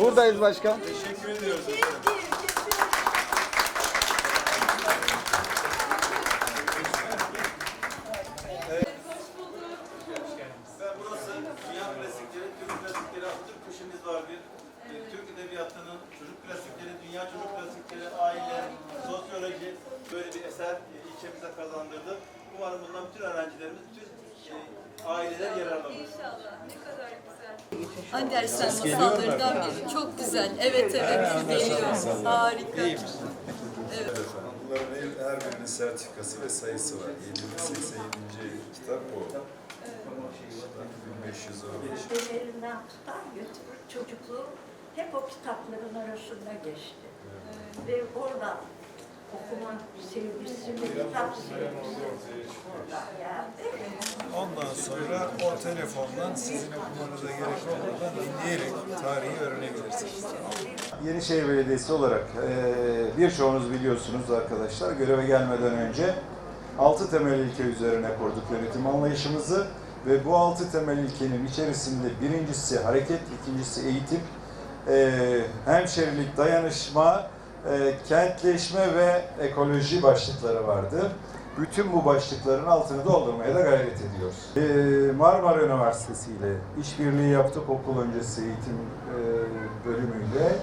Buradayız başkan. Teşekkür ediyoruz. Edebiyatının çocuk klasikleri, dünya çocuk klasikleri, aile, sosyoloji böyle bir eser e, ilçemize kazandırdı. Umarım bundan bütün öğrencilerimiz, bütün aileler yararlanır. İnşallah. Ne kadar güzel. Andersen masallarından biri. Çok güzel. Evet evet geliyor. Harika. Bunların her- her birinin sertifikası ve sayısı var. 787. kitap bu. 1500 olmuş. Ellerinden tutar götürür. Çocukluğu hep o kitapların arasında geçti. Ve orada okuma sevgisi ve kitap sevgisi. Ondan sonra o telefondan sizin okumanıza gerek olmadan dinleyerek tarihi öğrenebilirsiniz. Yenişehir Belediyesi olarak eee birçoğunuz biliyorsunuz arkadaşlar göreve gelmeden önce altı temel ilke üzerine kurduk yönetim anlayışımızı ve bu altı temel ilkenin içerisinde birincisi hareket, ikincisi eğitim, eee hemşerilik, dayanışma, eee, kentleşme ve ekoloji başlıkları vardı. Bütün bu başlıkların altını doldurmaya da gayret ediyoruz. Eee, Marmara Üniversitesi ile işbirliği yaptık okul öncesi eğitim eee, bölümüyle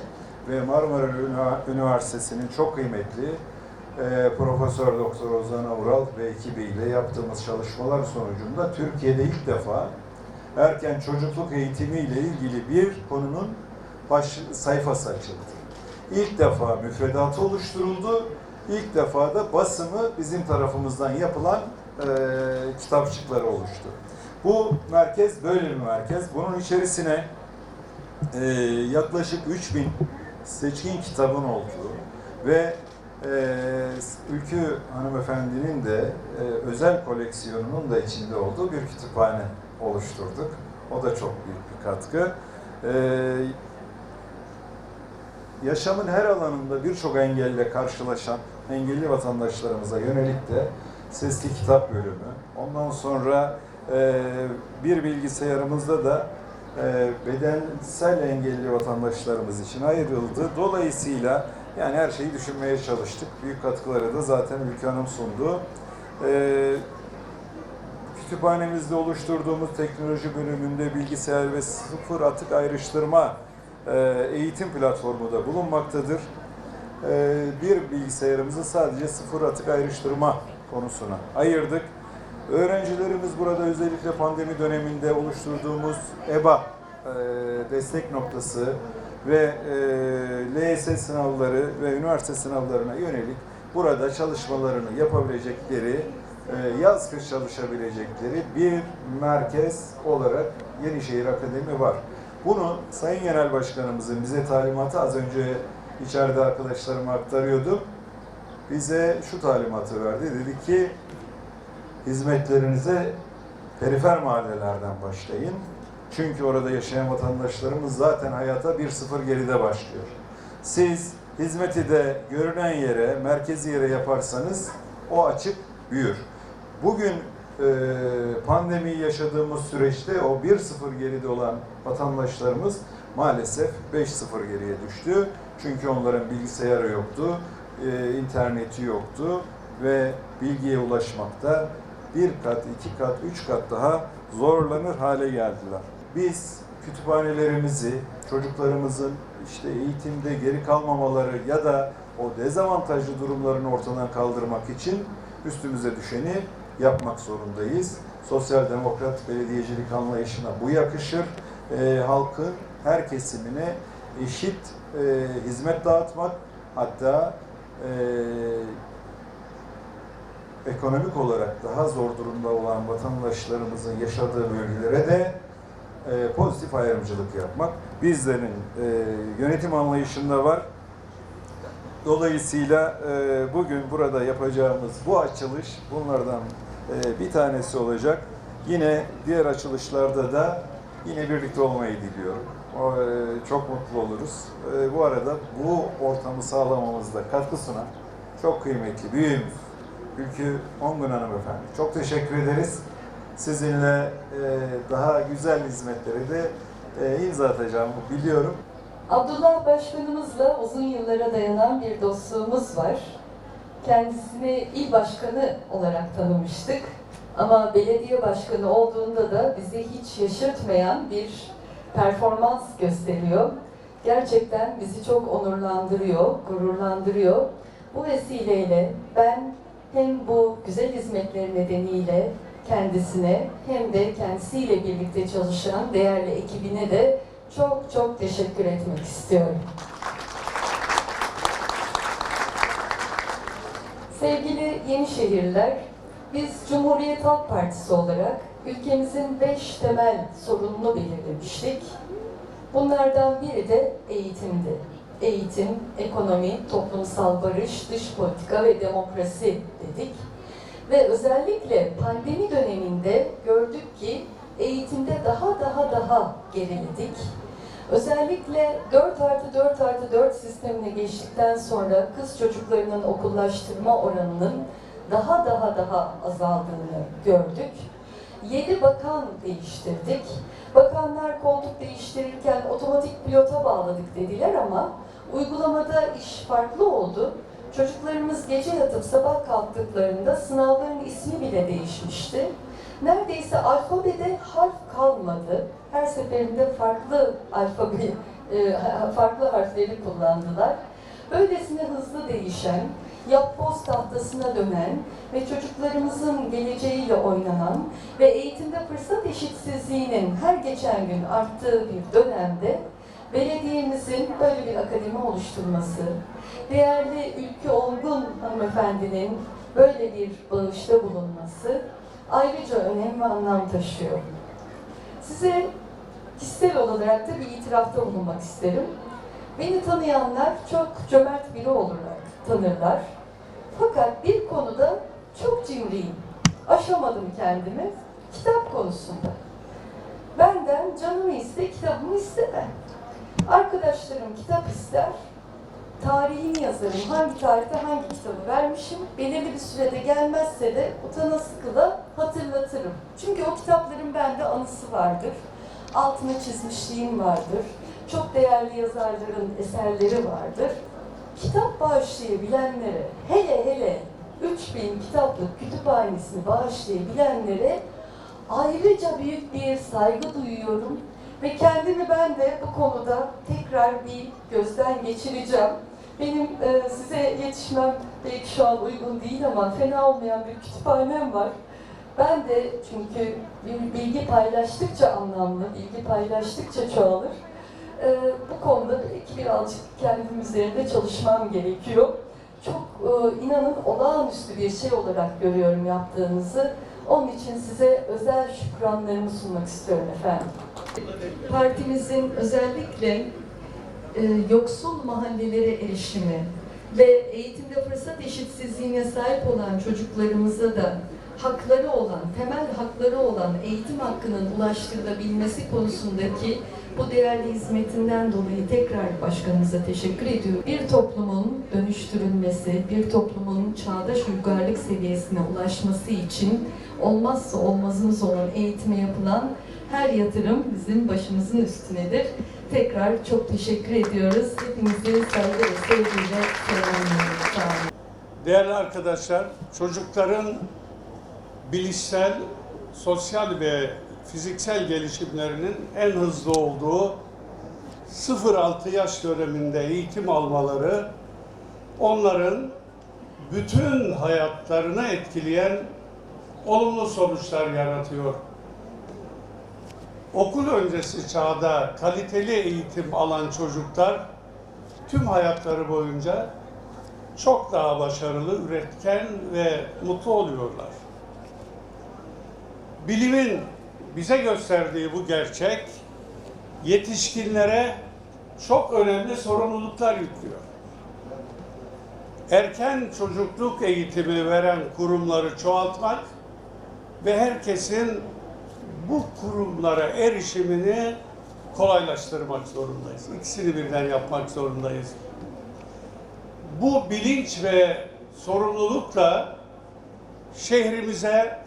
ve Marmara Ünivers- Üniversitesi'nin çok kıymetli eee, Profesör Doktor Ozan Ural ve ekibiyle yaptığımız çalışmalar sonucunda Türkiye'de ilk defa erken çocukluk eğitimi ile ilgili bir konunun baş sayfası açıldı. İlk defa müfredatı oluşturuldu. İlk defa da basımı bizim tarafımızdan yapılan eee kitapçıkları oluştu. Bu merkez böyle bir merkez. Bunun içerisine eee, yaklaşık 3000 seçkin kitabın olduğu ve eee Ülkü hanımefendinin de eee, özel koleksiyonunun da içinde olduğu bir kütüphane oluşturduk. O da çok büyük bir katkı. Eee yaşamın her alanında birçok engelle karşılaşan engelli vatandaşlarımıza yönelik de sesli kitap bölümü. Ondan sonra e, bir bilgisayarımızda da e, bedensel engelli vatandaşlarımız için ayrıldı. Dolayısıyla yani her şeyi düşünmeye çalıştık. Büyük katkıları da zaten Ülke Hanım sundu. E, kütüphanemizde oluşturduğumuz teknoloji bölümünde bilgisayar ve sıfır atık ayrıştırma eğitim platformu da bulunmaktadır. E, Bir bilgisayarımızı sadece sıfır atık ayrıştırma konusuna ayırdık. Öğrencilerimiz burada özellikle pandemi döneminde oluşturduğumuz EBA e, destek noktası ve e, LYS sınavları ve üniversite sınavlarına yönelik burada çalışmalarını yapabilecekleri, e, yaz kış çalışabilecekleri bir merkez olarak Yenişehir Akademi var. Bunu Sayın Genel Başkanımızın bize talimatı az önce içeride arkadaşlarıma aktarıyordum. Bize şu talimatı verdi. Dedi ki hizmetlerinize perifer mahallelerden başlayın. Çünkü orada yaşayan vatandaşlarımız zaten hayata bir sıfır geride başlıyor. Siz hizmeti de görünen yere, merkezi yere yaparsanız o açık büyür. Bugün pandemiyi yaşadığımız süreçte o 1-0 geride olan vatandaşlarımız maalesef 5-0 geriye düştü. Çünkü onların bilgisayarı yoktu, e, interneti yoktu ve bilgiye ulaşmakta bir kat, iki kat, üç kat daha zorlanır hale geldiler. Biz kütüphanelerimizi çocuklarımızın işte eğitimde geri kalmamaları ya da o dezavantajlı durumlarını ortadan kaldırmak için üstümüze düşeni yapmak zorundayız. Sosyal demokrat belediyecilik anlayışına bu yakışır. Ee, halkın her kesimine eşit e, hizmet dağıtmak hatta e, ekonomik olarak daha zor durumda olan vatandaşlarımızın yaşadığı bölgelere de e, pozitif ayrımcılık yapmak bizlerin e, yönetim anlayışında var. Dolayısıyla e, bugün burada yapacağımız bu açılış bunlardan e, bir tanesi olacak. Yine diğer açılışlarda da yine birlikte olmayı diliyorum. O, e, çok mutlu oluruz. E, bu arada bu ortamı sağlamamızda katkı sunan çok kıymetli büyüğümüz Ülkü Ongun Hanımefendi. Çok teşekkür ederiz. Sizinle e, daha güzel hizmetlere de e, imza atacağımı biliyorum. Abdullah Başkanımızla uzun yıllara dayanan bir dostluğumuz var. Kendisini il başkanı olarak tanımıştık. Ama belediye başkanı olduğunda da bizi hiç şaşırtmayan bir performans gösteriyor. Gerçekten bizi çok onurlandırıyor, gururlandırıyor. Bu vesileyle ben hem bu güzel hizmetleri nedeniyle kendisine hem de kendisiyle birlikte çalışan değerli ekibine de çok çok teşekkür etmek istiyorum. Sevgili Yenişehirliler, biz Cumhuriyet Halk Partisi olarak ülkemizin beş temel sorununu belirlemiştik. Bunlardan biri de eğitimdi. Eğitim, ekonomi, toplumsal barış, dış politika ve demokrasi dedik. Ve özellikle pandemi döneminde gördük ki eğitimde daha daha daha geriledik. Özellikle 4 artı 4 artı 4 sistemine geçtikten sonra kız çocuklarının okullaştırma oranının daha daha daha azaldığını gördük. 7 bakan değiştirdik. Bakanlar koltuk değiştirirken otomatik pilota bağladık dediler ama uygulamada iş farklı oldu. Çocuklarımız gece yatıp sabah kalktıklarında sınavların ismi bile değişmişti. Neredeyse alfabede harf kalmadı. Her seferinde farklı alfabe, e, farklı harfleri kullandılar. Böylesine hızlı değişen, yapboz tahtasına dönen ve çocuklarımızın geleceğiyle oynanan ve eğitimde fırsat eşitsizliğinin her geçen gün arttığı bir dönemde belediyemizin böyle bir akademi oluşturması, değerli Ülke Olgun hanımefendinin böyle bir bağışta bulunması ayrıca önem ve anlam taşıyor. Size kişisel olarak da bir itirafta bulunmak isterim. Beni tanıyanlar çok cömert biri olarak tanırlar. Fakat bir konuda çok cimriyim. Aşamadım kendimi. Kitap konusunda. Benden canımı iste, kitabımı isteme. Arkadaşlarım kitap ister, tarihini yazarım. Hangi tarihte hangi kitabı vermişim. Belirli bir sürede gelmezse de utana sıkıla hatırlatırım. Çünkü o kitapların bende anısı vardır. Altına çizmişliğim vardır. Çok değerli yazarların eserleri vardır. Kitap bağışlayabilenlere, hele hele 3000 kitaplık kütüphanesini bağışlayabilenlere ayrıca büyük bir saygı duyuyorum ve kendimi ben de bu konuda tekrar bir gözden geçireceğim. Benim e, size yetişmem belki şu an uygun değil ama fena olmayan bir kütüphanem var. Ben de çünkü bilgi paylaştıkça anlamlı, bilgi paylaştıkça çoğalır. E, bu konuda belki birazcık kendim üzerinde çalışmam gerekiyor. Çok e, inanın olağanüstü bir şey olarak görüyorum yaptığınızı. Onun için size özel şükranlarımı sunmak istiyorum efendim. Partimizin özellikle e, yoksul mahallelere erişimi ve eğitimde fırsat eşitsizliğine sahip olan çocuklarımıza da hakları olan, temel hakları olan eğitim hakkının ulaştırılabilmesi konusundaki bu değerli hizmetinden dolayı tekrar başkanımıza teşekkür ediyorum. Bir toplumun dönüştürülmesi, bir toplumun çağdaş uygarlık seviyesine ulaşması için olmazsa olmazımız olan eğitime yapılan her yatırım bizim başımızın üstünedir. Tekrar çok teşekkür ediyoruz. Hepinizi saygı ve sevgiyle selamlıyorum. Sağ olun. Değerli arkadaşlar, çocukların bilişsel, sosyal ve fiziksel gelişimlerinin en hızlı olduğu 0-6 yaş döneminde eğitim almaları onların bütün hayatlarını etkileyen olumlu sonuçlar yaratıyor. Okul öncesi çağda kaliteli eğitim alan çocuklar tüm hayatları boyunca çok daha başarılı, üretken ve mutlu oluyorlar. Bilimin bize gösterdiği bu gerçek yetişkinlere çok önemli sorumluluklar yüklüyor. Erken çocukluk eğitimi veren kurumları çoğaltmak ve herkesin bu kurumlara erişimini kolaylaştırmak zorundayız. İkisini birden yapmak zorundayız bu bilinç ve sorumlulukla şehrimize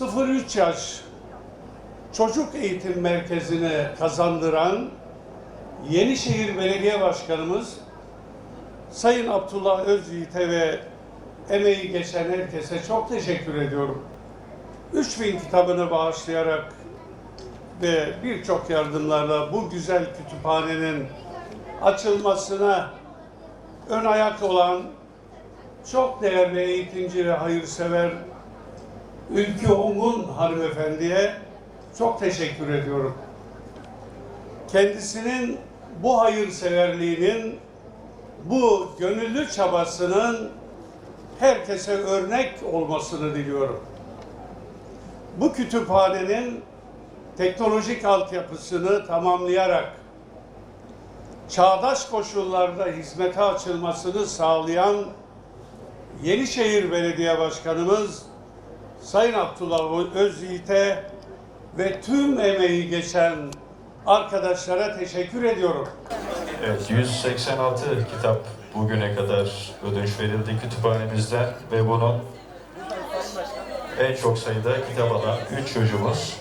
0-3 yaş çocuk eğitim merkezine kazandıran Yenişehir Belediye Başkanımız Sayın Abdullah Özyiğit'e ve emeği geçen herkese çok teşekkür ediyorum. 3000 kitabını bağışlayarak ve birçok yardımlarla bu güzel kütüphanenin açılmasına ön ayak olan çok değerli eğitimci ve hayırsever Ülkü Ongun hanımefendiye çok teşekkür ediyorum. Kendisinin bu hayırseverliğinin, bu gönüllü çabasının herkese örnek olmasını diliyorum. Bu kütüphanenin teknolojik altyapısını tamamlayarak çağdaş koşullarda hizmete açılmasını sağlayan Yenişehir Belediye Başkanımız Sayın Abdullah Özyiğit'e ve tüm emeği geçen arkadaşlara teşekkür ediyorum. Evet, 186 kitap bugüne kadar ödünç verildi kütüphanemizden ve bunun en çok sayıda kitap alan 3 çocuğumuz.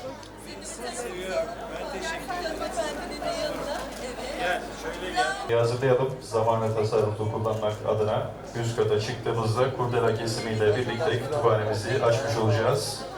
Hazırlayalım zaman ve tasarruflu kullanmak adına üst kata çıktığımızda kurdela kesimiyle birlikte kütüphanemizi açmış olacağız.